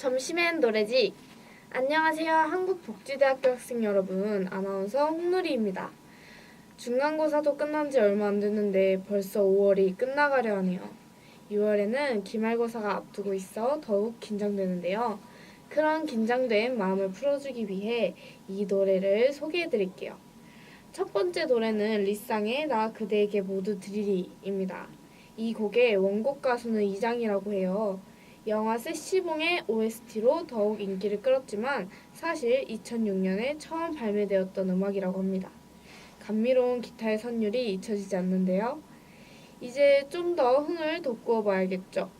점심엔 노래지. 안녕하세요. 한국복지대학교 학생 여러분. 아나운서 홍누리입니다. 중간고사도 끝난 지 얼마 안 됐는데 벌써 5월이 끝나가려 하네요. 6월에는 기말고사가 앞두고 있어 더욱 긴장되는데요. 그런 긴장된 마음을 풀어주기 위해 이 노래를 소개해 드릴게요. 첫 번째 노래는 리쌍의 나 그대에게 모두 드리리입니다. 이 곡의 원곡 가수는 이장이라고 해요. 영화 세시봉의 OST로 더욱 인기를 끌었지만 사실 2006년에 처음 발매되었던 음악이라고 합니다. 감미로운 기타의 선율이 잊혀지지 않는데요. 이제 좀 더 흥을 돋구어 봐야겠죠.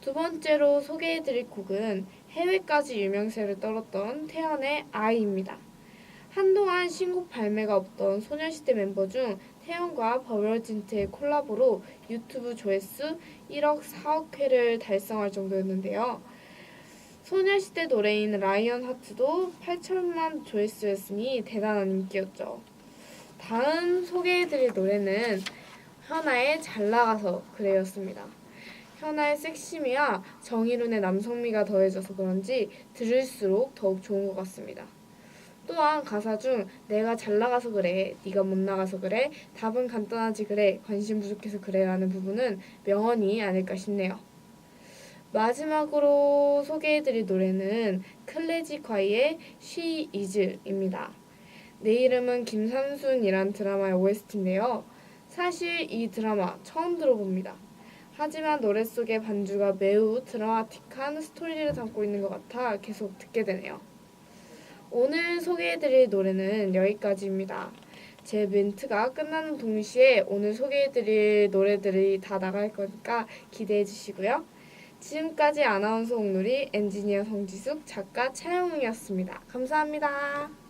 두 번째로 소개해드릴 곡은 해외까지 유명세를 떨었던 태연의 아이입니다. 한동안 신곡 발매가 없던 소녀시대 멤버 중 태연과 버벌진트의 콜라보로 유튜브 조회수 1억 4억 회를 달성할 정도였는데요. 소녀시대 노래인 라이언 하트도 8천만 조회수였으니 대단한 인기였죠. 다음 소개해드릴 노래는 현아의 잘 나가서 그래였습니다. 현아의 섹시미와 정희룬의 남성미가 더해져서 그런지 들을수록 더욱 좋은 것 같습니다. 또한 가사 중 내가 잘 나가서 그래, 네가 못 나가서 그래, 답은 간단하지 그래, 관심 부족해서 그래라는 부분은 명언이 아닐까 싶네요. 마지막으로 소개해드릴 노래는 클래지콰이의 She Is입니다. 내 이름은 김삼순이란 드라마의 OST인데요. 사실 이 드라마 처음 들어봅니다. 하지만 노래 속의 반주가 매우 드라마틱한 스토리를 담고 있는 것 같아 계속 듣게 되네요. 오늘 소개해드릴 노래는 여기까지입니다. 제 멘트가 끝나는 동시에 오늘 소개해드릴 노래들이 다 나갈 거니까 기대해 주시고요. 지금까지 아나운서 홍누리, 엔지니어 성지숙, 작가 차영웅이었습니다. 감사합니다.